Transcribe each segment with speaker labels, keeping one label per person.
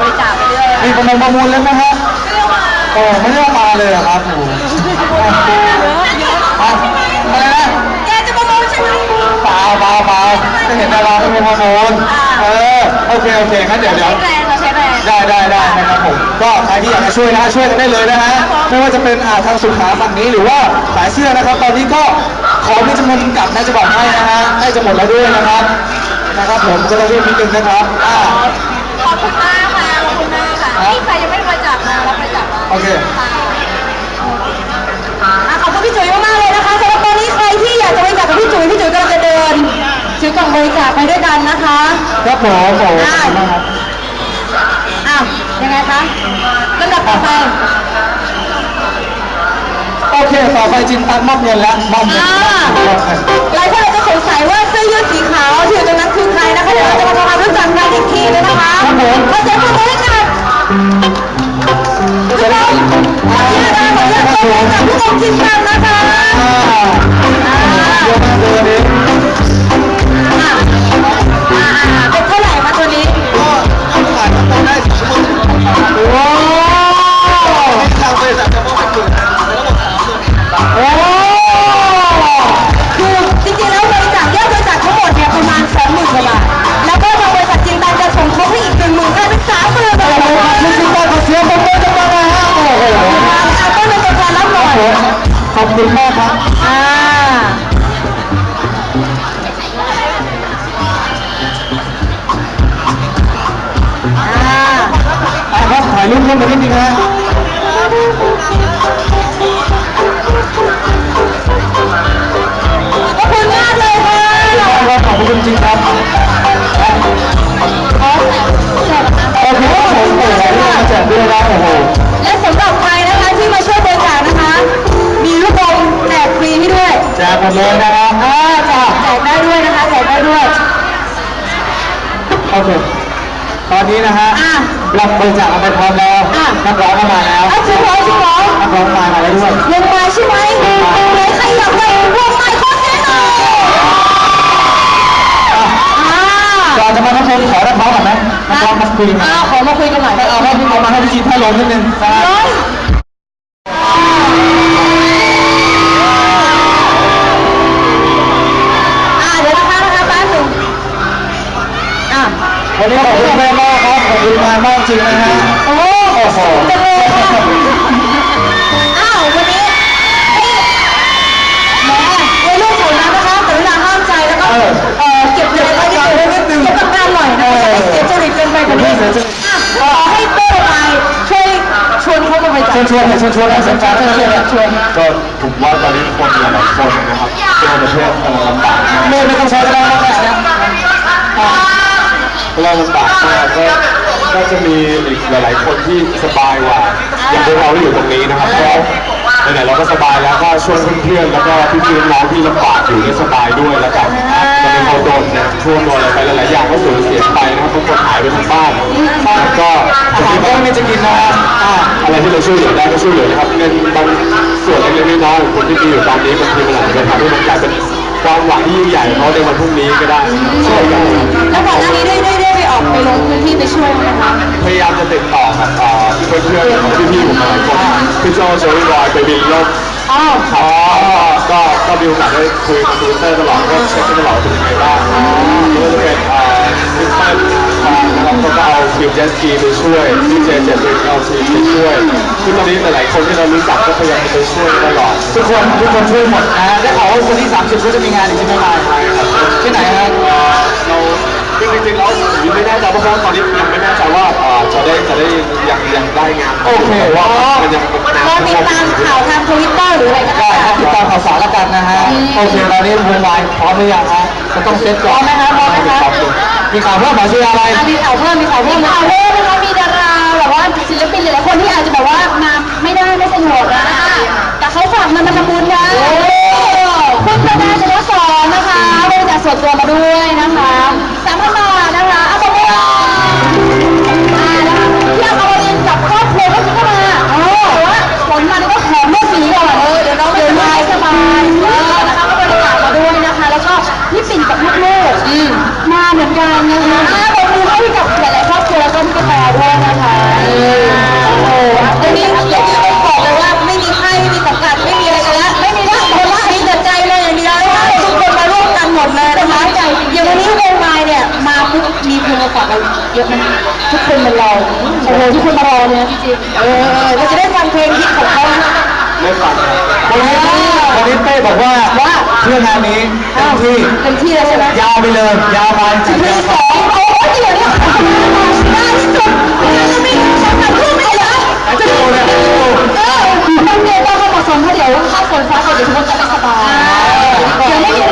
Speaker 1: บริจาคไปเรื่อย
Speaker 2: มีประมูลประมูลเล่นไหมฮะ
Speaker 1: ไม่เรียกว่า
Speaker 2: โอ้ไม่ได้มาเลยเหรอครับโอ้โห
Speaker 1: เยอะเยอะ
Speaker 2: อะอะไรนะ
Speaker 1: แกจะประมูลใช่ไหม
Speaker 2: เปล่าเปล่าเปล่าไม่เห็นดาราไม่มีประมูลเออโอเคโอเคงั้นเดี๋ยวเดี๋
Speaker 1: ใช้
Speaker 2: ยว
Speaker 1: แรงเราใช้แรง
Speaker 2: ได้ได้ได้นะครับผมก็ใครที่อยากจะช่วยนะฮะช่วยกันได้เลยนะฮะไม่ว่าจะเป็นอ่าทางสุขาฝั่งนี้หรือว่าสายเสื้อนะครับ ตอนนี้ก็ของมีจำนวนจำกัดนะจะบอกให้นะฮะใกล้จะหมดแล้วด้วยนะครับนะครับ ผมก็ต้องรีบนิดนึงนะครับอ่า
Speaker 1: ขอบคุณมาก
Speaker 2: โอเค
Speaker 1: ค่ะอะขอบคุณพี่จุ๋ยมากๆเลยนะคะสำหรับตอนนี้ใครที่อยากจะบริจาคกับพี่จุ๋ยพี่จุ๋ยกำลังจะเดินถือกล่องบริจาคไปด้วยกันนะคะ
Speaker 2: ครับผมโอ้โหขอบคุณมากครับ
Speaker 1: อ้าวยังไงคะลำดับต่อไป
Speaker 2: โอเค ต่อไปจินตันมอบเงินแล้วมอบเงิน
Speaker 1: อ่า
Speaker 2: มอบเงิน
Speaker 1: หลายคนอาจจะสงสัยว่าเสื้อยืดสีขาวที่อยู่ตรงนั้นคือใครนะคะเดี๋ยวเราจะมาทำความรู้จักกันอีกทีนึงนะคะขอเสียงปรบมือให้กับ อกั
Speaker 2: รับถ่ายรูปร่วมกันนิดนึงนะฮะ
Speaker 1: ขอบคุณมากเลยค่ะ
Speaker 2: ครับขอบคุณจริงครับ
Speaker 1: ขอแจก
Speaker 2: โอเคครับผมโอ้โหมาแจกด้วยนะโอ้โห
Speaker 1: และสำหรับใครนะคะที่มาช่วยบริจาคนะคะ มีลูกบอลแจกฟรีให้ด้วย
Speaker 2: แจกหมดเลยนะครับ
Speaker 1: อ่าแจกแจกได้ด้วยนะคะแจกได้ด้วย
Speaker 2: โอเคต อนนี้นะฮะ
Speaker 1: อะ
Speaker 2: รับบริจาคกันไปพร้อมแล้ว
Speaker 1: อะ
Speaker 2: นักร้องก็มาแล้ว
Speaker 1: อะจริงเหรอจริงเหรอ
Speaker 2: นักร้องมามาแล้วด้วย
Speaker 1: ลงมาใช่ไหมไหนใครอยากไปวงไม้ขอเสียงหน่อยอ่า
Speaker 2: ก่อนจะมาทักทายขอนักร้องก่อนไหมนักร้องมาคุยกัน
Speaker 1: อ่าขอมาคุยกันหน่อย
Speaker 2: เอาเอาให้พี่เอามาให้พี่จีนให้ลงนิดนึงนะฮะ
Speaker 1: ร้อยอ่าเดี๋ยวนะคะนะคะแป๊บหนึงอะ
Speaker 2: วันนี้ขอบคุณแม่มาก ครับขอบคุณมากมากจริงนะฮะ
Speaker 1: โอ้
Speaker 2: โอ้โห
Speaker 1: จังเลยค่ะอ้าววันนี้แหมวัยรุ่นแถวนั้นนะคะกรุณาห้ามใจแล้วก็เอ่อเก็บเงินไว้นิดนึงเก็บกับการหน่อยนะคะจะไม่เสียจริตเกินไปกว่านี้อะขอให้เป้ไปช่วยชวนเขามาบริจาค
Speaker 2: เชิญชวนหน่อยเชิญชวนหน่อยเชิญชวนหน่อยเชิญชวน
Speaker 3: ก็ผมว่าตอนนี้คนหลายๆคนนะครับทั่วประเทศกำลังลำบากมาก
Speaker 2: ไม่ไม่ต้องใช้ก็ได้นะแบบนี้
Speaker 3: กำลังลำบากมากก็ ก็จะมีอีกหลาย ๆ คนที่สบายกว่าอย่างพวกเราที่อยู่ตรงนี้นะครับเพราะไหนๆเราก็สบายแล้วก็ช่วยเพื่อนๆแล้วก็พี่ๆน้องๆที่ลำบากอยู่ได้สบายด้วยแล้วกันตอนนี้เขาโดนนะท่วมโดนอะไรไปหลายๆอย่างก็สูญเสียไปนะครับทุกคนหายไปทั้งบ้านแล้วก็
Speaker 2: อาหารก็ไม่จะกินนะฮะอ่า
Speaker 3: อะไรที่เราช่วยเหลือได้ก็ช่วยเหลือนะครับเงินบางส่วนเล็กๆน้อยๆของคนที่มีอยู่ตอนนี้บางทีมันอาจจะทำให้มันกลายเป็นความหวังที่ยิ่งใหญ่ของเขาในวันพรุ่งนี้ก็ได้ช่วยกัน
Speaker 1: แล้วก่อนหน้านี้ได้ได้ได้ไป ออกไปลงพื้นที่ไปช่วยไหมคะ
Speaker 3: พยายามจะติดต่อกับเอ่อเพื่อนๆของพี่ๆผมหลายคนพี่โจโจวิรอยไปบินโลก
Speaker 1: อ้าว
Speaker 3: อ๋อก็ก็มีโอกาสได้คุยกับทวิตเตอร์ตลอดก็เช็คตลอดเป็นยังไงบ้างไม่ว่าจะเป็นเอ่อพี่เปิ้ลนะครับเขาก็เอาคิวเจสกีไปช่วยพี่เจเจเป็นเอาทีไปช่วยคือตอนนี้หลายๆคนที่เรารู้จักก็พยายามจะไปช่วยตลอด
Speaker 2: ทุกคนทุกคนช่วยหมดนะฮะได้ข่าวว่าคนที่ 30 ก็จะมีงานอีกใช่ไหมครับที่ไหนฮะ
Speaker 3: เราจริงๆแล้วผม ยังไม่แน่ใจเพราะว่าตอนนี้ยังไม่แน่ใจว่าเอ่อจะได้จะได้ยังยังได้งาน
Speaker 2: โอเค
Speaker 3: ว่ามันยังเป็น
Speaker 1: ก็ติดตามข่าวทางทวิตเตอร์หรืออะไรก็
Speaker 2: ได้
Speaker 1: ได้
Speaker 2: ครับติดตามข่าวสารแล้วกันนะฮะโอเคตอนนี้วงวายพร้อมหรือยังฮะจะต้องเซ็ตก่อนไหมครับพร้อมไหมครับมีข่าวเพิ่มหมอชื่ออะไร
Speaker 1: อะมีข่าวเพิ่มมีข่าวเพิ่มข่าวเพิ่มนะคะมีดาราแบบว่าศิลปินหลายๆคนที่อาจจะแบบว่ามาไม่ได้ไม่สะดวกนะแต่เขาฝากเงินมาทำบุญนะคุณประดาชนสอนนะคะบริจาคส่วนตัวมาด้วย เหมือนกันนะคะผมดูให้กับหลายๆครอบครัวแล้วก็พี่กระแตด้วยนะคะโอ้โหอันนี้อต้องบอกเลยว่าไม่มีไข้ไม่มีสัมกัดไม่มีอะไรแล้วไม่มีละหมดละมีแต่ใจเลยอย่างเดียวนะทุกคนมาร่วมกันหมดเลยนะคะใจอย่างวันนี้วงไม้เนี่ยมาปุ๊บมีเพลงมาฝากเราเยอะมนะทุกคนมารอโอ้โหทุกคนมารอเนี่ยจริงๆเออเราจะได้ฟังเพลงฮิตของเขา
Speaker 3: ได้ฟังครั
Speaker 2: วันนี้วันนี้เป้บอกว่า
Speaker 1: ว่า
Speaker 2: เพื่องานนี้เต็มที่
Speaker 1: เต็มที่แล้วใช่ไหม
Speaker 2: ยาวไปเลยยาวไปจัด
Speaker 1: เพล
Speaker 2: ยางว
Speaker 1: สองโอ้ยเดี๋ยวนี้ได้ที่สุดยังไม่ฉันแบบพูดไม่ได้
Speaker 2: อาจจะโตเลยอาจจะโต
Speaker 1: เออมันเรียนว่าเขาเหมาะสมเพราะเดี๋ยวถ้าฝนฟ้าตกเดี๋ยวทุกคนจะไม่สบายเดี๋ยวไม่มี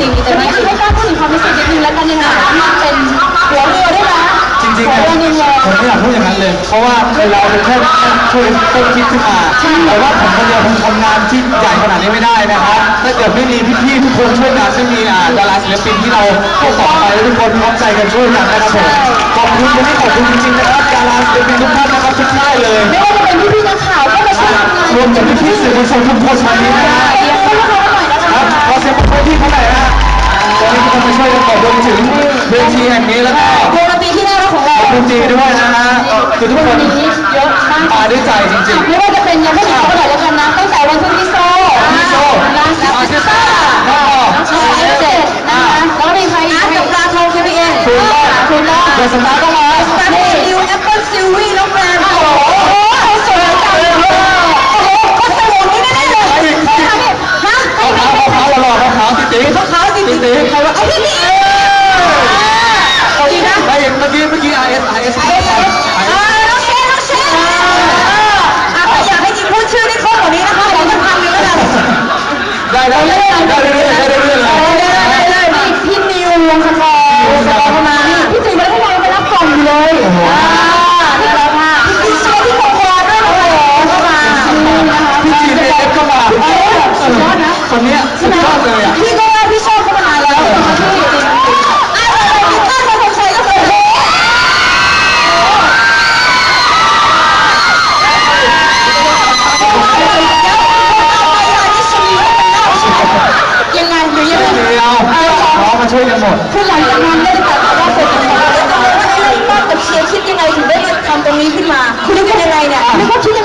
Speaker 1: จมากจริงดีใจมากจริงให้กล้าพูดถึงความรู้สึกนิดนึงแล้วกันยังไงมันเป็นหัวเรือด้วยนะ
Speaker 2: จริงๆ
Speaker 1: หั
Speaker 2: เนี่
Speaker 1: วยเรือหนึ่งเลย
Speaker 2: ผมไม่อยากพูดอย่างนั้นเลย เพราะว่าเราเป็นแค่แค่ช่วยต้นคิดขึ้นมาแต่ว่าผมคนเดียวคงทำงานที่ใหญ่ขนาดนี้ไม่ได้นะครับถ้าเกิดไม่มีพี่ๆทุกคนช่วยกันไม่มีอ่าดาราศิลปินที่เราพวกต่อไปแล้วทุกคนพร้อมใจกันช่วยกันนะครับผมขอบคุณวันนี้ขอบคุณจริงๆนะครับดาราศิลปินทุกท่านนะครับทุกท่านเลย
Speaker 1: ไม่ว่าจะเป็นพี่พี่ๆนักข่าวก็มาช่วยทำงาน
Speaker 2: รวมถึงพี่ๆสื่อมวลชนทุกคนวันนี้นะฮะ
Speaker 1: เแห่
Speaker 2: งนี้แล้วก็
Speaker 1: วงดนตรีที่น่ารักของเรา
Speaker 2: ขอบคุณจีด้วยนะฮะคือทุกคน
Speaker 1: วันนี้เยอะมาก
Speaker 2: มาด้วยใจจริง
Speaker 1: ไม่ว่าจะเป็นยังไม่ถึงเท่าไหร่ ¡Dale!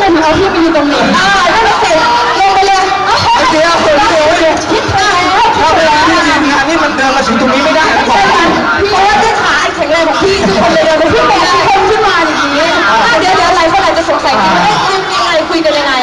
Speaker 1: งไงถึงเอาพี่ไปอยู่ตรงนี้อ่านั่นเสร็จลงไปเลย
Speaker 2: เดี๋ยวเดี๋ยวเดี๋ยวเดี๋ย
Speaker 1: คิดว่า
Speaker 2: ถ้าเวลาที่ทีมงานนี่มันเดินมาถึงตรงนี้ไม่ได้นะบอก
Speaker 1: เพราะว่าด้วยขาแข็งแรงของพี่ทุกคนเลยเดินไปพี่แบกคนขึ้นมาอย่างนี้เดี๋ยวเดี๋ยวอะไรคนอาจจะสงสัยกันว่ายังไงคุยกันยังไง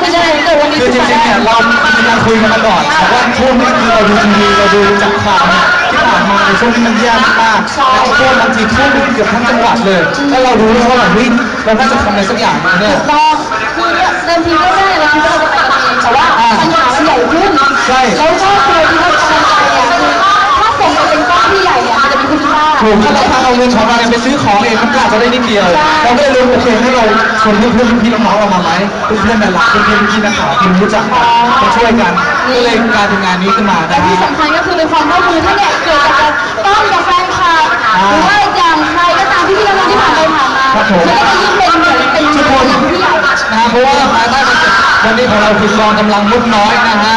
Speaker 1: คุยกันยังไงเกิดวันนี้
Speaker 2: คือจ
Speaker 1: ขึ้นมา
Speaker 2: ริงๆเนี่ยเรามีการคุยกันมาก่อนแต่ว่าช่วงนี้คือเราดูทีวีเราดูจากข่าวเนี่ยที่ผ่านมาในช่วงนี้มันแย่มากๆแล้วท่วมบางทีท่วมไปเกือบทั้งจังหวัดเลยแล้วเรารู้แล้วว่าแบบเฮ้ยเราน่าจะทำอะไรสักอย่างหนึงเนี่ย
Speaker 1: ต้องคือเดิมทีก็ได้เราคิดว่าเราจะไปกันเองแต่ว่าปัญหามันใหญ่ขึ้น
Speaker 2: ใช่
Speaker 1: แล้วก็เคยที่ว่ากำลังใจเนี่ยคือถ้าส่งไปเป็นก้อนที่ใหญ่เนี่ยมันจะมีคุณค่า
Speaker 2: ถูกถ้าเราทางเอาเงินของเราเนี่ยไปซื้อของเองมันก็อาจจะได้นิดเดียว เราก็เลยรู้โอเคให้เราชวนเพื่อนๆพี่ๆน้องๆเรามาไหมเพื่อนๆดาราเพื่อนๆพี่ๆนักข่าวที่รู้จักกันมาช่วยกัน ก็เลยกลายเป็นงานนี้ขึ้นมา
Speaker 1: แต่
Speaker 2: นะ
Speaker 1: ที่
Speaker 2: ฮะ
Speaker 1: สำคัญก็คือเป็นความร่วมมือถ้าเนี่ยเกิดกับต้นกับแฟนคลับหรือว่าอย่างใครก็ตามที่พี่น้องที่ผ่านไปผ่านมามันก็จะยิ่งเป็นเหมือนเป็น
Speaker 2: ทุกคน
Speaker 1: อย่างที่ใหญ่
Speaker 2: นะฮะเพราะว่าภายใต้คอนเซ็ปต์วันนี้ของเราคือกองกำลังมดน้อยนะฮะ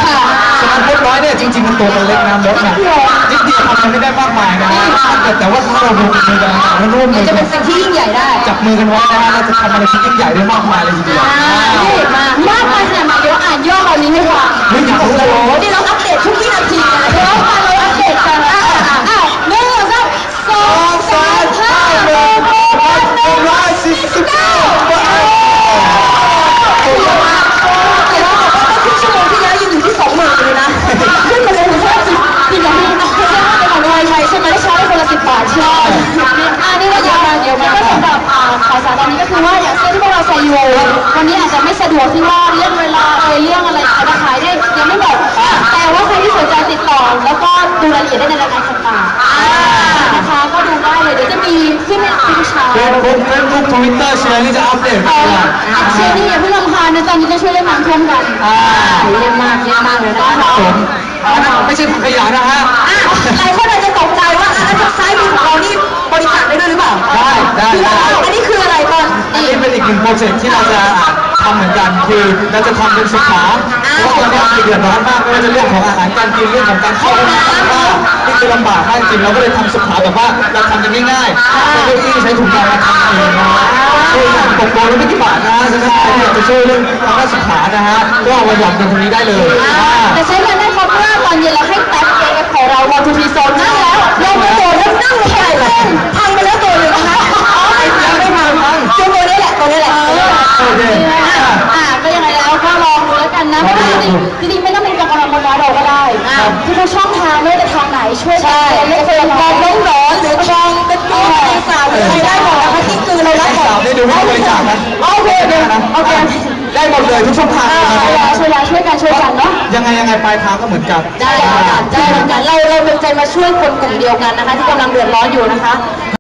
Speaker 2: กำลังมดน้อยเนี่ยจริงๆมันตัวมันเล็กนะมดนะนิดเดียวทำอะไรไม่ได้มากมายนะฮะแต่แต่ว่าถ้าเรารวมมือกันแล้วร่วมมือ
Speaker 1: จะ
Speaker 2: กั
Speaker 1: เป็นนสิ่งที่ยิ่งใหญ่ได้
Speaker 2: จับมือกันไว้นะฮะเราจะทำอะไรที่ยิ่งใหญ่ได้มากมายเลยทีเดียว
Speaker 1: นี่มามากมายขนาดไหนเดี๋ยวอ่านย่อเหล่านี้ให้ฟัง
Speaker 2: เฮ้ยอยากรู้เลย
Speaker 1: วันนี้เราอัปเดตทุกวินาทีเลยนะเดี๋ยวเรามาเราอัปเดตกันอะอ้าวห จจะไม่สะดวกที่ว่าเรื่องเวลาเอยเรื่องอะไรอาจะขายได้ยังไม่หมดแต่ว่าใครที่สนใจติดต่อ แล้วก็ดูรายละเอียดได้ในรายการต่างๆนะคะก็ดูได้เลยเดี๋ยวจะมีขึ้นในฟิงชา
Speaker 2: เฟซบุ๊กเฟซบุ๊กทวิตเตอร์แชร์นี่จะอัปเดตต
Speaker 1: เลอ
Speaker 2: อด
Speaker 1: อักเชนี่อย่าเพิ่งรำคาญนะตอนนี้จะช่วยเล่นน้ำท่วมกันเยี่ยมมากเยี่ยมมากเลยนะ
Speaker 2: ไม่ใช่ถังขยะนะฮะ
Speaker 1: อะหลายคนอาจจะตกใจว่าอะแล้วทางซ้ายมือของเรานี่บริจาคได้ด้วยหรือเปล่า
Speaker 2: ได้ ได้ได้
Speaker 1: ไอ้นนี้คืออะไรตอน
Speaker 2: อันนี้เป็นอีกหนึ่งโปรเจกต์ที่เราจะำเหมือนกันคือเราจะทำเป็นสุขาเพราะว่าตอนนี้เดือดร้อนมากไม่ว่าจะเรื่องของอาหารการกินเรื่องของการเข้าห้องน้ำว่านี่คือลำบากมากจริงเราก็เลยทำสุขาแบบว่าเราทำกันง่ายๆเก้าใช้ถุงยางมาทำเองนะฮะช่วยกันตกโตแล้วไม่กี่บาทนะฉะนั้นใครอยากจะช่วยเรื่องทางด้านสุขานะฮะก็เอามาหย่อนกันตรงนี้ได้เลย
Speaker 1: แต่ใช้เงานได้เพราะว่าตอนเย็นเราให้แท็บเอฟของเราวอทูพีโซนนั่งแล้วลงกระโดดแล้วนั่งลงไปเลยพังไปแล้ว
Speaker 2: โอเค
Speaker 1: อะอะก็ยังไงแล้วก็ลองดูแล้วกันนะเพราะว่าจริงๆจริงๆไม่ต้องเป็นกองกำลังบนน้อยเราก็ได้ที่เขาช่องทางไม่ว่าจะทางไหนช่วยกันไม่เคยกองร้อนร้อนหรือกองเป็นกองแรงสาวหรืออะไรได้หมดนะคะที่คือเราได้หมด
Speaker 2: สาวได้ดูว่าบริจาคนะ
Speaker 1: โอเคเดี๋ยวโอเค
Speaker 2: ได้หมดเลยทุกช่องทางเลยนะ
Speaker 1: ช่วยกันช่วยกันช่วยกันเนาะ
Speaker 2: ยังไงยังไงปลายทางก็เหมือนกัน
Speaker 1: ได้เหมือนกันได้เหมือนกันเราเราเป็นใจมาช่วยคนกลุ่มเดียวกันนะคะ ที่กำลังเดือดร้อนอยู่นะคะ